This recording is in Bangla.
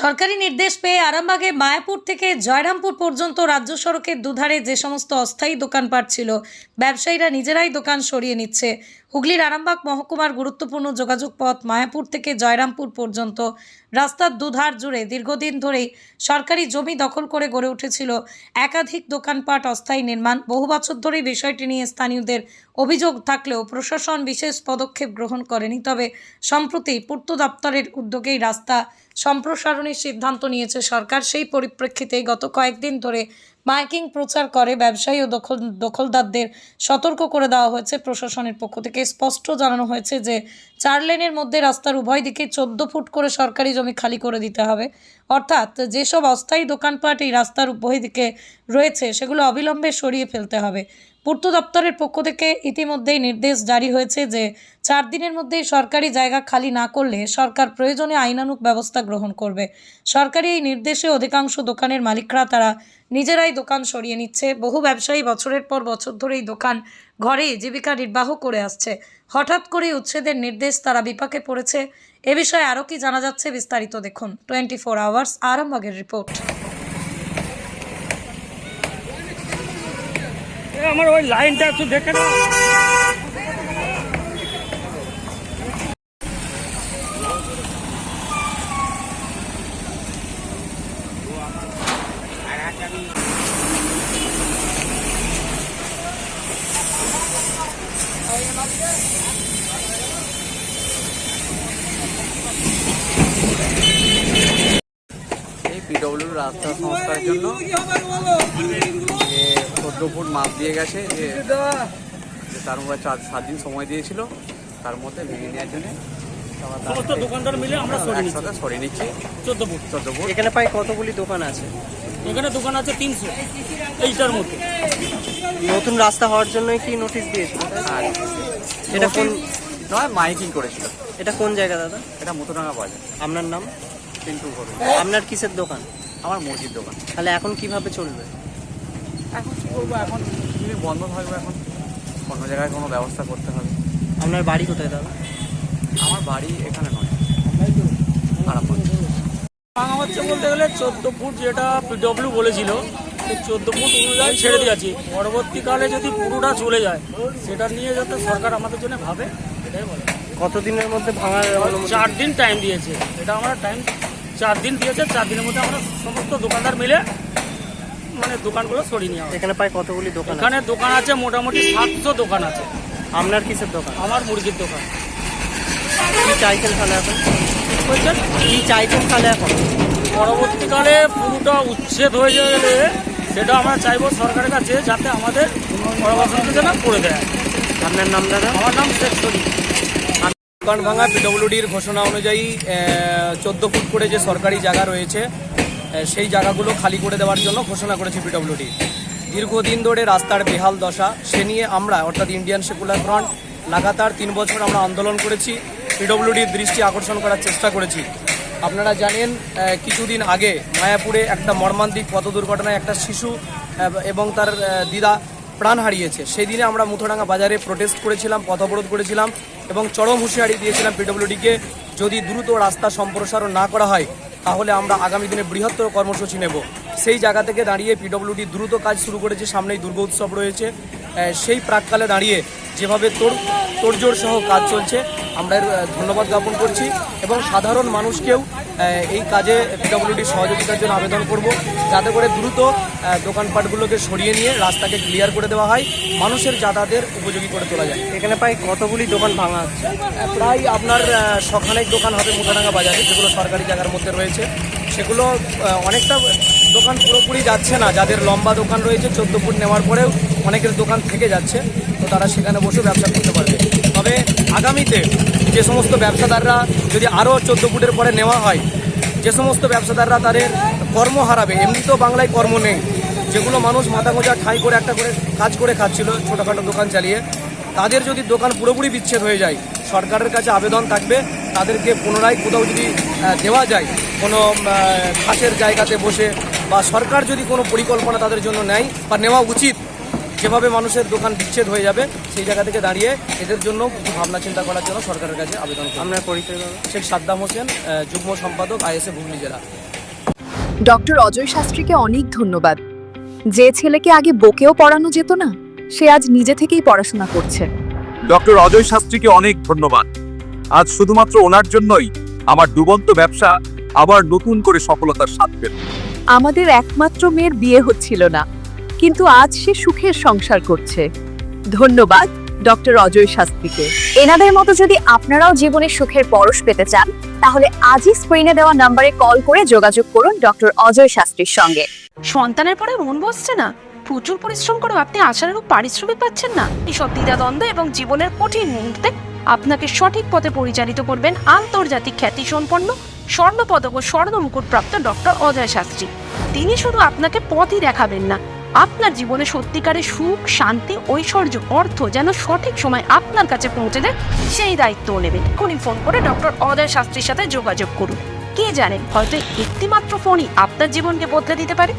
সরকারি নির্দেশ পেয়ে আরামবাগে মায়াপুর থেকে জয়রামপুর পর্যন্ত রাজ্য সড়কের দুধারে যে সমস্ত অস্থায়ী দোকানপাট ছিল, ব্যবসায়ীরা নিজেরাই দোকান সরিয়ে নিচ্ছে। হুগলির আরামবাগ মহকুমার গুরুত্বপূর্ণ যোগাযোগ পথ মায়াপুর থেকে জয়রামপুর পর্যন্ত। রাস্তার দুধার জুড়ে দীর্ঘদিন ধরেই সরকারি জমি দখল করে গড়ে উঠেছিল একাধিক দোকানপাট অস্থায়ী নির্মাণ। বহু বছর ধরেই বিষয়টি নিয়ে স্থানীয়দের অভিযোগ থাকলেও প্রশাসন বিশেষ পদক্ষেপ গ্রহণ করেনি। তবে সম্প্রতি পূর্ত দপ্তরের উদ্যোগেই রাস্তা সম্প্রসারণের সিদ্ধান্ত নিয়েছে সরকার। সেই পরিপ্রেক্ষিতে গত কয়েকদিন ধরে মাইকিং প্রচার করে, ব্যবসায়ী ও দখল, দখলদারদের সতর্ক করে দেওয়া হয়েছে প্রশাসনের পক্ষ থেকে। স্পষ্ট জানানো হয়েছে যে, চার লেনের মধ্যে রাস্তার উভয় দিকে চোদ্দ ফুট করে সরকারি জমি খালি করে দিতে হবে। অর্থাৎ, যেসব অস্থায়ী দোকানপাট এই রাস্তার উভয় দিকে রয়েছে, সেগুলো অবিলম্বে সরিয়ে ফেলতে হবে। পূর্ত দপ্তরের পক্ষ থেকে ইতিমধ্যেই নির্দেশ জারি হয়েছে যে চার দিনের মধ্যেই সরকারি জায়গা খালি না করলে সরকার প্রয়োজনে আইনানুক ব্যবস্থা গ্রহণ করবে। সরকারি এই নির্দেশে অধিকাংশ দোকানের মালিকরা তারা নিজেরাই দোকান সরিয়ে নিচ্ছে। বহু ব্যবসায়ী বছরের পর বছর ধরেই দোকান ঘরেই জীবিকা নির্বাহ করে আসছে। হঠাৎ করে উচ্ছেদের নির্দেশ তারা বিপাকে পড়েছে। এ বিষয়ে আরও কি জানা যাচ্ছে বিস্তারিত দেখুন। টোয়েন্টি ফোর আওয়ার্স, আরামবাগের রিপোর্ট। আমার ওই লাইনটা একটু দেখে না এই পিডব্লিউর রাস্তা সংস্কারের জন্য যে চোদ্দ ফুট মাপ দিয়ে গেছে যে যে তার মধ্যে চার সাত দিন সময় দিয়েছিল তার মধ্যে ভেঙে নেওয়ার জন্য সমস্ত দোকানদার মিলে আমরা নিচ্ছি একসাথে সরিয়ে নিচ্ছি। চোদ্দ ফুট। চোদ্দ ফুট। এখানে প্রায় কতগুলি দোকান আছে? এখানে দোকান আছে তিনশো। এইটার মধ্যে। নতুন রাস্তা হওয়ার জন্যই কি নোটিশ দিয়েছিল আর এটা কোন নয় মাইকিং করেছিল। এটা কোন জায়গা দাদা? এটা বাজার। আপনার নাম? কিন্তু করুন আপনার কিসের দোকান? আমার মুরগির দোকান। তাহলে এখন কীভাবে চলবে? এখন কী করব? এখন যদি বন্ধ থাকবে এখন। অন্য জায়গায় কোনো ব্যবস্থা করতে হবে। আপনার বাড়ি কোথায় দাদা? আমার বাড়ি এখানে নয়। আরামবাগ। ভাঙা হচ্ছে বলতে গেলে চোদ্দ ফুট যেটা পিডব্লিউ বলেছিল চোদ্দ ফুট অনুযায়ী ছেড়ে দিয়েছি পরবর্তীকালে যদি পুরোটা চলে যায় সেটা নিয়ে যাতে সরকার আমাদের জন্য ভাবে এটাই বলে। কতদিনের মধ্যে ভাঙার? চার দিন টাইম দিয়েছে। এটা আমরা টাইম চার দিন দিয়েছে চার দিনের মধ্যে আমরা সমস্ত দোকানদার মিলে মানে দোকানগুলো সরিয়ে নিয়ে এখানে প্রায় কতগুলি দোকান এখানে দোকান আছে মোটামুটি সাতশো দোকান আছে। আপনার কিসের দোকান? আমার মুরগির দোকান। কি চাইছেন তাহলে এখন? বুঝছেন কি চাইছেন তাহলে এখন? পরবর্তীকালে পুরোটা উচ্ছেদ হয়ে গেলে সেটা আমরা চাইব সরকারের কাছে যাতে আমাদের পরবর্তীতে যেন করে দেয়। আপনার নাম দাদা? আমার নাম শেখ শরীফ। দোকান ভাঙা পিডব্লিউডির ঘোষণা অনুযায়ী চোদ্দ ফুট করে যে সরকারি জায়গা রয়েছে সেই জায়গাগুলো খালি করে দেওয়ার জন্য ঘোষণা করেছে পিডব্লিউডি। দীর্ঘদিন ধরে রাস্তার বেহাল দশা, সে নিয়ে আমরা, অর্থাৎ ইন্ডিয়ান সেকুলার ফ্রন্ট, লাগাতার তিন বছর আমরা আন্দোলন করেছি, পিডব্লিউডির দৃষ্টি আকর্ষণ করার চেষ্টা করেছি। আপনারা জানেন কিছুদিন আগে মায়াপুরে একটা মর্মান্তিক পথ দুর্ঘটনায় একটা শিশু এবং তার দিদা প্রাণ হারিয়েছে। সেই দিনে আমরা মুথোডাঙ্গা বাজারে প্রোটেস্ট করেছিলাম, পথ অবরোধ করেছিলাম। এবং চরম হুঁশিয়ারি দিয়েছিলাম পিডব্লিউডিকে, যদি দ্রুত রাস্তা সম্প্রসারণ না করা হয়, তাহলে আমরা আগামী দিনে বৃহত্তর কর্মসূচি নেব। সেই জায়গা থেকে দাঁড়িয়ে পিডব্লিউডি দ্রুত কাজ শুরু করেছে সামনেই দুর্গা উৎসব রয়েছে। সেই প্রাককালে দাঁড়িয়ে যেভাবে তোর তোড়জোড় সহ কাজ চলছে আমরা এর, ধন্যবাদ জ্ঞাপন করছি এবং সাধারণ মানুষকেও এই কাজে পিডব্লিউডির সহযোগিতার জন্য আবেদন করব যাতে করে দ্রুত দোকানপাটগুলোকে সরিয়ে নিয়ে রাস্তাকে ক্লিয়ার করে দেওয়া হয় মানুষের যাতায়াতের উপযোগী করে তোলা যায়। এখানে প্রায় কতগুলি দোকান ভাঙা আছে? প্রায় আপনার আহ, শখানেক দোকান হবে মুখাডাঙ্গা বাজারে যেগুলো সরকারি জায়গার মধ্যে রয়েছে। সেগুলো অনেকটা দোকান পুরোপুরি যাচ্ছে না। যাদের লম্বা দোকান রয়েছে, চোদ্দ ফুট নেওয়ার পরেও অনেকের দোকান থেকে যাচ্ছে। তো তারা সেখানে বসে ব্যবসা করতে পারবে। তবে আগামীতে যে সমস্ত ব্যবসাদাররা যদি আরও চোদ্দ ফুটের পরে নেওয়া হয়, যে সমস্ত ব্যবসাদাররা তাদের কর্ম হারাবে এমনিতেও বাংলায় কর্ম নেই। যেগুলো মানুষ মাথা গোঁজা ঠাঁই করে একটা করে কাজ করে খাচ্ছিল, ছোটোখাটো দোকান চালিয়ে, তাদের যদি দোকান পুরোপুরি বিচ্ছেদ হয়ে যায়, সরকারের কাছে আবেদন থাকবে, তাদেরকে পুনরায় কোথাও যদি দেওয়া যায়, কোনো ঘাসের জায়গাতে বসে বা সরকার যদি কোনো পরিকল্পনা তাদের জন্য নেয় বা নেওয়া উচিত যেভাবে মানুষের দোকান বিচ্ছেদ হয়ে যাবে সেই জায়গা থেকে দাঁড়িয়ে এদের জন্য কিছু ভাবনা চিন্তা করার জন্য সরকারের কাছে আবেদন আপনার পরিচয় শেখ সাদ্দাম হোসেন যুগ্ম সম্পাদক আইএসএ হুগলি জেলা। ডক্টর অজয় শাস্ত্রীকে অনেক ধন্যবাদ। যে ছেলেকে আগে বকেও পড়ানো যেত না সে আজ নিজে থেকেই পড়াশোনা করছে। ডক্টর অজয় শাস্ত্রীকে অনেক ধন্যবাদ। আজ শুধুমাত্র ওনার জন্যই আমার ডুবন্ত ব্যবসা আবার নতুন করে সফলতার স্বাদ পেল। আমাদের একমাত্র মেয়ের বিয়ে হচ্ছিল না। কিন্তু আজ সে সুখের সংসার করছে। ধন্যবাদ ডক্টর অজয় শাস্ত্রীকে। এনাদের মতো যদি আপনারাও জীবনে সুখের পরশ পেতে চান, তাহলে আজই স্ক্রিনে দেওয়া নম্বরে কল করে যোগাযোগ করুন ডক্টর অজয় শাস্ত্রীর সঙ্গে। সন্তানের পরে মন বসছে না। প্রচুর পরিশ্রম করেও আপনি আশানুরূপ পারিশ্রমিক পাচ্ছেন না। এইসব দ্বিধাদ্বন্দ্ব এবং জীবনের কঠিন মুহূর্তে আপনাকে সঠিক পথে পরিচালিত করবেন আন্তর্জাতিক খ্যাতি সম্পন্ন স্বর্ণপদক ও স্বর্ণ মুকুটপ্রাপ্ত ডক্টর অজয় শাস্ত্রী। তিনি শুধু আপনাকে পথই দেখাবেন না, আপনার জীবনে সত্যিকারের সুখ, শান্তি, ঐশ্বর্য, অর্থ যেন সঠিক সময় আপনার কাছে পৌঁছে দেয়, সেই দায়িত্বও নেবেন। এখনই ফোন করে ডক্টর অজয় শাস্ত্রীর সাথে যোগাযোগ করুন। কে জানেন হয়তো একটিমাত্র ফোনই আপনার জীবনকে বদলে দিতে পারে।